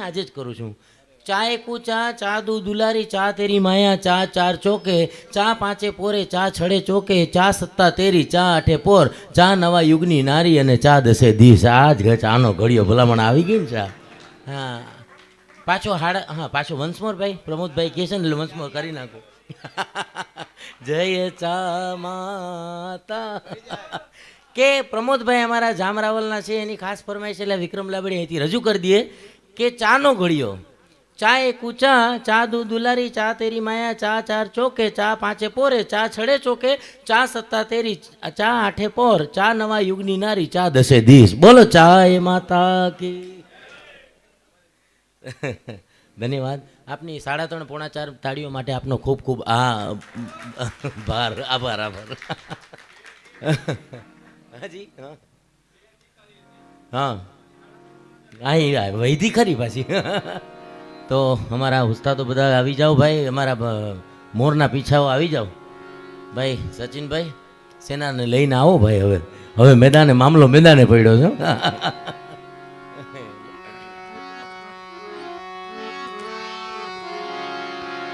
આજે જ કરું છું. ચા એકુ ચા દુ દુલારી, ચા તેરી માયા, ચા ચાર ચોકે, ચા પાંચે પોરે, ચા છડે ચોકે, ચા સત્તા તેરી, ચા આઠે પોર, ચા નવા યુગની નારી અને ચા દસે દિવસ આ જ ચાનો ઘડિયો ભલામણ આવી ગઈ ને ચા? હા. પાછો હાડ, હા, પાછો વંશમોર ભાઈ પ્રમોદભાઈ કહે છે ને, એટલે વંશમોર કરી નાખો. જય ચા માતા. કે પ્રમોદભાઈ અમારા જામરાવલના છે, એની ખાસ ફરમાઈશ એટલે વિક્રમ લાબડી અહીંથી રજૂ કરી દઈએ. કે ચાનો ઘડિયો? ચા એ કુચા, ચા દૂધ દુલારી, ચા તેરી માયા, ચા ચાર ચોકે, ચા પાંચે પોરે, ચા છડે ચોકે, ચા સત્તા તેરી ચા આઠે પોર, ચા નવા યુગની નારી, ચા દસે દીસ બોલો, ચા એ માતા કી ધન્યવાદ. આપની સાડા ત્રણ પોણા ચાર તાળીઓ માટે આપનો ખૂબ ખૂબ આ ભાર, આભાર આભાર. હાજી, હા. હા. હા વૈધી ખરી પાછી. તો અમારા ઉસ્તાદો બધા આવી જાઓ ભાઈ, અમારા મોરના પીછાઓ આવી જાઓ. ભાઈ, સચિનભાઈ, સેનાને લઈને આવો ભાઈ હવે. હવે મેદાને, મામલો મેદાને પડ્યો છે.